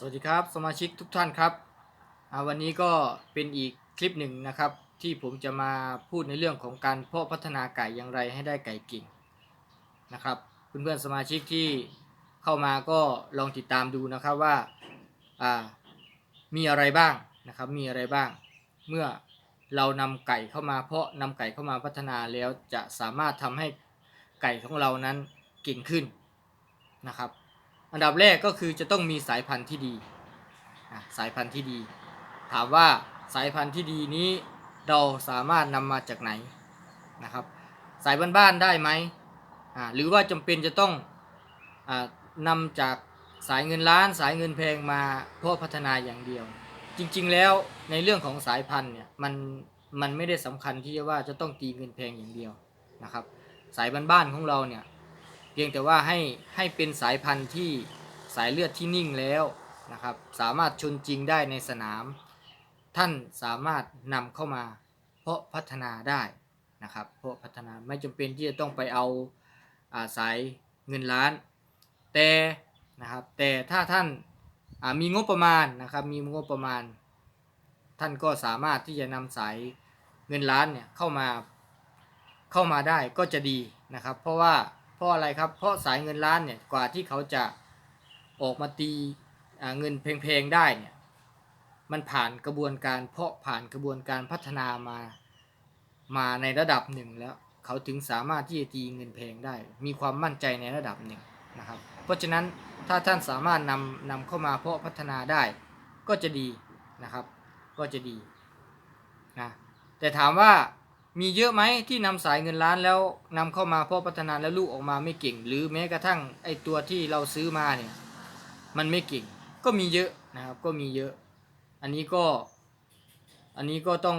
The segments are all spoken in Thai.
สวัสดีครับสมาชิกทุกท่านครับ วันนี้ก็เป็นอีกคลิปหนึ่งนะครับ ที่ผมจะมาพูดในเรื่องของการเพาะพัฒนาไก่อย่างไรให้ได้ไก่เก่งนะครับเพื่อนๆสมาชิกที่เข้ามาก็ลองติดตามดูนะครับว่าามีอะไรบ้างนะครับมีอะไรบ้าง เมื่อเรานำไก่เข้ามาเพาะนำไก่เข้ามาพัฒนาแล้วจะสามารถทำให้ไก่ของเรานั้นเก่งขึ้นนะครับ อันดับแรกก็คือจะต้องมีสายพันธุ์ที่ดี สายพันธุ์ที่ดี ถามว่าสายพันธุ์ที่ดีนี้เราสามารถนำมาจากไหนนะครับ สายบ้านๆได้ไหมหรือว่าจำเป็นจะต้องอานำจากสายเงินล้าน สายเงินแพงมาเพาะพัฒนาอย่างเดียว จริงๆแล้วในเรื่องของสายพันธุ์เนี่ยมันมันไม่ได้สำคัญที่จะว่าจะต้องตีเงินแพงอย่างเดียวนะครับ สายบ้านๆของเราเนี่ย พียงแต่ว่าให้ให้เป็นสายพันธุ์ที่สายเลือดที่นิ่งแล้วนะครับ สามารถชนจริงได้ในสนาม ท่านสามารถนำเข้ามาเพาะพัฒนาได้นะครับ เพาะพัฒนาไม่จำเป็นที่จะต้องไปเอาอาสายเงินล้าน แต่นะครับแต่ถ้าท่านามีงบประมาณนะครับมีงบประมาณ ท่านก็สามารถที่จะนำสายเงินล้านเนี่ยเข้ามาเข้ามาได้ก็จะดีนะครับ เพราะว่า เพราะอะไรครับ เพราะสายเงินล้านเนี่ยกว่าที่เขาจะออกมาตีเงินเพลงๆได้เนี่ยมันผ่านกระบวนการเพาะผ่านกระบวนการพัฒนามามาในระดับหนึ่งแล้วเขาถึงสามารถที่จะตีเงินเพลงได้ มีความมั่นใจในระดับหนึ่งนะครับเพราะฉะนั้นถ้าท่านสามารถนำนำเข้ามาเพาะพัฒนาได้ก็จะดีนะครับ ก็จะดีนะแต่ถามว่า มีเยอะไหมที่นำสายเงินล้านแล้วนำเข้ามาเพาะพัฒนาแล้วลูกออกมาไม่เก่ง หรือแม้กระทั่งไอตัวที่เราซื้อมาเนี่ยมันไม่เก่ง ก็มีเยอะนะครับก็มีเยอะ อันนี้ก็อันนี้ก็ต้อง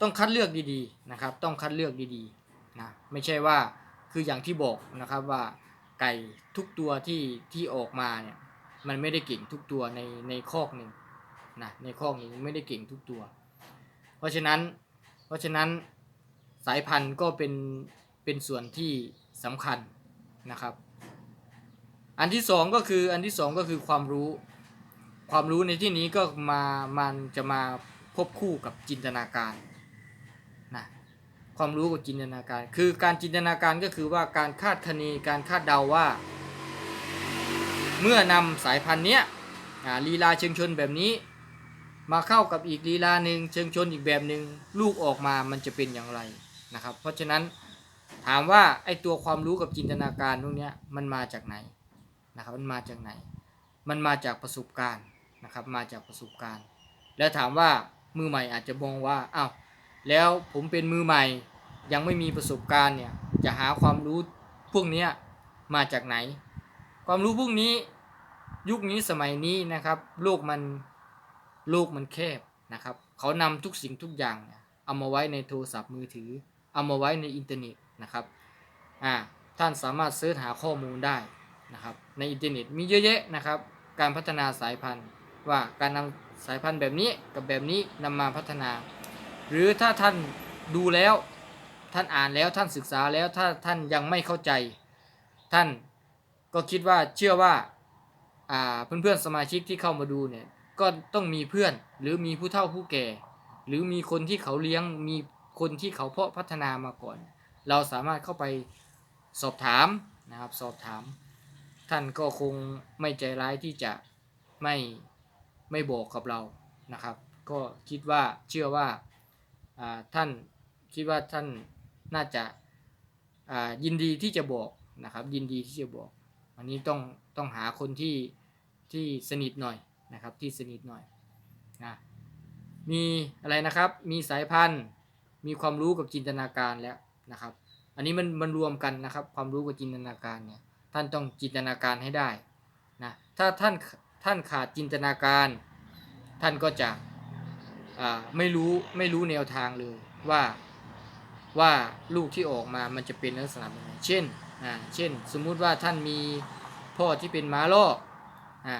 ต้องคัดเลือกดีๆนะครับ ต้องคัดเลือกดีๆนะไม่ใช่ว่าคืออย่างที่บอกนะครับว่าไก่ทุกตัวที่ที่ออกมาเนี่ยมันไม่ได้เก่งทุกตัวในในคอกหนึ่งนะในคอกหนึ่งไม่ได้เก่งทุกตัว เพราะฉะนั้น ราะฉะนั้นสายพันธุ์ก็เป็นเป็นส่วนที่สำคัญนะครับ อันที่สองก็คืออันที่สองก็คือความรู้ ความรู้ในที่นี้ก็มามันจะมาพบคู่กับจินตนาการนะความรู้กับจินตนาการ คือการจินตนาการก็คือว่าการคาดคะเนการคาดเดาว่า เมื่อนำสายพันธุ์เนี้ยลีลาเชิงชนแบบนี้ มาเข้ากับอีกลีลาหนึ่งเชิงชนอีกแบบหนึ่งลูกออกมามันจะเป็นอย่างไรนะครับ เพราะฉะนั้นถามว่าไอตัวความรู้กับจินตนาการพวกนี้มันมาจากไหนนะครับมันมาจากไหน มันมาจากประสบการณ์นะครับมาจากประสบการณ์ แล้วถามว่ามือใหม่อาจจะมองว่าอ้าวแล้วผมเป็นมือใหม่ยังไม่มีประสบการณ์เนี่ยจะหาความรู้พวกนี้มาจากไหน ความรู้พวกนี้ยุคนี้สมัยนี้นะครับ โลกมัน โลกมันแคบนะครับ เขานำทุกสิ่งทุกอย่างเอามาไว้ในโทรศัพท์มือถือ เอามาไว้ในอินเทอร์เน็ตนะครับอ่าท่านสามารถเสิร์ชหาข้อมูลได้นะครับ ในอินเทอร์เน็ตมีเยอะแยะนะครับ การพัฒนาสายพันธุ์ว่าการนำสายพันธุ์แบบนี้กับแบบนี้นำมาพัฒนา หรือถ้าท่านดูแล้วท่านอ่านแล้วท่านศึกษาแล้วถ้าท่านยังไม่เข้าใจ ท่านก็คิดว่าเชื่อว่าอ่าเพื่อนๆสมาชิกที่เข้ามาดูเนี่ย ก็ต้องมีเพื่อน หรือมีผู้เฒ่าผู้แก่ หรือมีคนที่เขาเลี้ยงมีคนที่เขาเพาะพัฒนามาก่อน เราสามารถเข้าไปสอบถามนะครับ สอบถาม ท่านก็คงไม่ใจร้ายที่จะไม่ไม่บอกกับเรานะครับ ก็คิดว่าเชื่อว่าท่านคิดว่าท่านน่าจะายินดีที่จะบอกนะครับ ยินดีที่จะบอก อันนี้ต้องต้องหาคนที่ที่สนิทหน่อย นะครับที่สนิทหน่อยนะมีอะไรนะครับมีสายพันธุ์ มีความรู้กับจินตนาการแล้วนะครับ อันนี้มันมันรวมกันนะครับ ความรู้กับจินตนาการเนี่ยท่านต้องจินตนาการให้ได้นะถ้าท่านท่านขาดจินตนาการ ท่านก็จะอ่าไม่รู้ไม่รู้แนวทางเลยว่าว่าลูกที่ออกมามันจะเป็นลักษณะยังไงเช่นอ่าเช่น สมมุติว่าท่านมีพ่อที่เป็นม้าล่ออ่า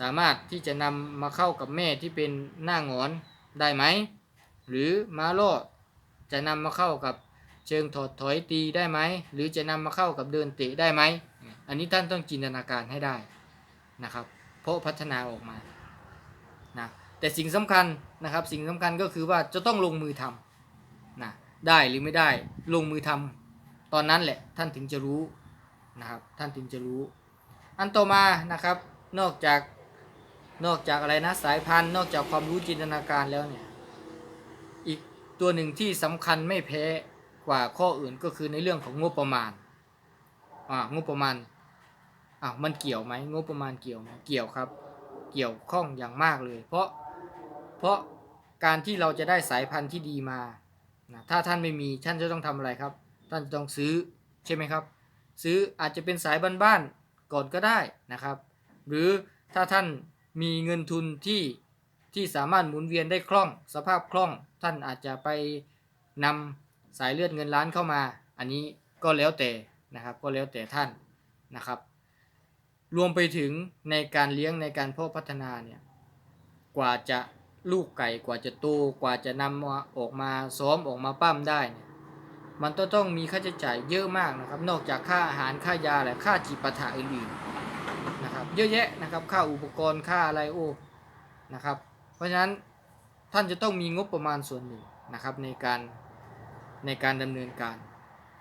สามารถที่จะนำมาเข้ากับแม่ที่เป็นหน้างอนได้ไหม หรือม้าล่อจะนำมาเข้ากับเชิงถอดถอยตีได้ไหม หรือจะนำมาเข้ากับเดินเตะได้ไหม อันนี้ท่านต้องจินตนาการให้ได้นะครับ เพาะพัฒนาออกมานะแต่สิ่งสำคัญนะครับสิ่งสำคัญก็คือว่าจะต้องลงมือทำนะได้หรือไม่ได้ลงมือทำตอนนั้นแหละท่านถึงจะรู้นะครับท่านถึงจะรู้ อันต่อมานะครับนอกจาก นอกจากอะไรนะสายพันธุ์ นอกจากความรู้จินตนาการแล้วเนี่ย อีกตัวหนึ่งที่สำคัญไม่แพ้กว่าข้ออื่นก็คือในเรื่องของงบประมาณอ่างบประมาณอ่ามันเกี่ยวไหมงบประมาณเกี่ยวไหมเกี่ยวครับ เกี่ยวข้องอย่างมากเลย เพราะเพราะการที่เราจะได้สายพันธุ์ที่ดีมานะถ้าท่านไม่มีท่านจะต้องทำอะไรครับ ท่านจะต้องซื้อใช่ไหมครับ ซื้ออาจจะเป็นสายบ้านๆก่อนก็ได้นะครับ หรือถ้าท่าน มีเงินทุนที่ที่สามารถหมุนเวียนได้คล่อง สภาพคล่องท่านอาจจะไปนำสายเลือดเงินล้านเข้ามา อันนี้ก็แล้วแต่นะครับก็แล้วแต่ท่านนะครับ รวมไปถึงในการเลี้ยงในการพาะพัฒนาเนี่ยกว่าจะลูกไก่กว่าจะโตกว่าจะนำมาออกมาซ้อมออกมาปั้มได้เนี่ยมันต้องต้องมีค่าใช้จ่ายเยอะมากนะครับ นอกจากค่าอาหารค่ายาและค่าจิปาถะอื่นๆ เยอะแยะนะครับ ค่าอุปกรณ์ค่าอะไรโอ้นะครับ เพราะฉะนั้นท่านจะต้องมีงบประมาณส่วนหนึ่งนะครับในการในการดำเนินการ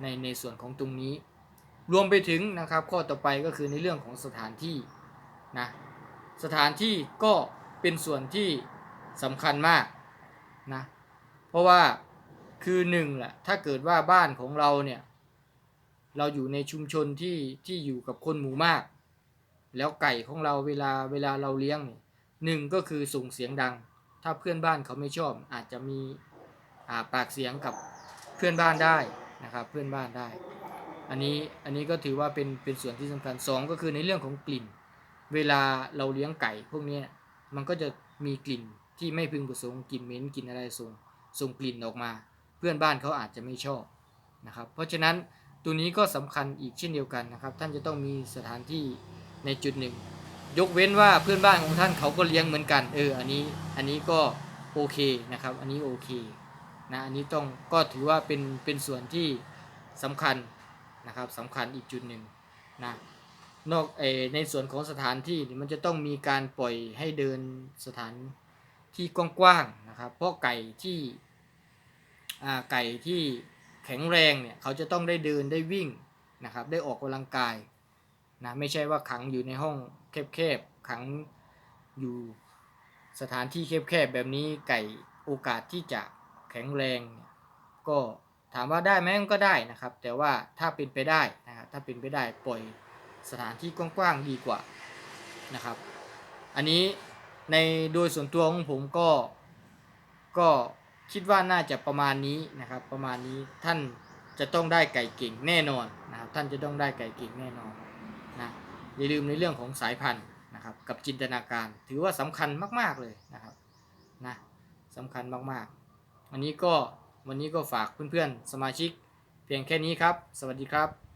ในในส่วนของตรงนี้ รวมไปถึงนะครับ ข้อต่อไปก็คือในเรื่องของสถานที่นะสถานที่ก็เป็นส่วนที่สำคัญมากนะเพราะว่าคือหนึ่งแหละถ้าเกิดว่าบ้านของเราเนี่ยเราอยู่ในชุมชนที่ที่อยู่กับคนหมู่มาก แล้วไก่ของเราเวลาเวลาเราเลี้ยงเนี่ยหนึ่งก็คือส่งเสียงดัง ถ้าเพื่อนบ้านเขาไม่ชอบ อาจจะมีาปากเสียงกับเพื่อนบ้านได้นะครับเพื่อนบ้านได้ อันนี้อันนี้ก็ถือว่าเป็นเป็นส่วนที่สำคัญสองก็คือในเรื่องของกลิ่น เวลาเราเลี้ยงไก่พวกนี้มันก็จะมีกลิ่นที่ไม่พึงประสงค์กลิ่นเหม็นกลิ่นอะไรส่งส่งกลิ่นออกมา เพื่อนบ้านเขาอาจจะไม่ชอบนะครับเพราะฉะนั้นตัวนี้ก็สำคัญอีกเช่นเดียวกันนะครับ ท่านจะต้องมีสถานที่ ในจุดหนึ่ง ยกเว้นว่าเพื่อนบ้านของท่านเขาก็เลี้ยงเหมือนกัน เออ อันนี้ อันนี้ก็โอเคนะครับ อันนี้โอเคนะ อันนี้ต้องก็ถือว่าเป็น เป็นส่วนที่สำคัญนะครับสำคัญอีกจุดหนึ่งนะ นอกเอในส่วนของสถานที่มันจะต้องมีการปล่อยให้เดินสถานที่กว้างๆนะครับ เพราะไก่ที่ไก่ที่แข็งแรงเนี่ยเขาจะต้องได้เดินได้วิ่งนะครับ ได้ออกกำลังกาย นะไม่ใช่ว่าขังอยู่ในห้องแคบๆขังอยู่สถานที่แคบๆแบบนี้ไก่โอกาสที่จะแข็งแรงก็ถามว่าได้ไหมก็ได้นะครับ แต่ว่าถ้าเป็นไปได้นะครับถ้าเป็นไปได้ปล่อยสถานที่กว้างๆดีกว่านะครับ อันนี้ในโดยส่วนตัวของผมก็ก็คิดว่าน่าจะประมาณนี้นะครับ ประมาณนี้ท่านจะต้องได้ไก่เก่งแน่นอนนะครับท่านจะต้องได้ไก่เก่งแน่นอน นะอย่าลืมในเรื่องของสายพันธุ์นะครับกับจินตนาการ ถือว่าสำคัญมาก ๆเลยนะครับนะสำคัญมากๆ อันนี้ก็วันนี้ก็ฝากเพื่อนๆสมาชิกเพียงแค่นี้ครับ สวัสดีครับ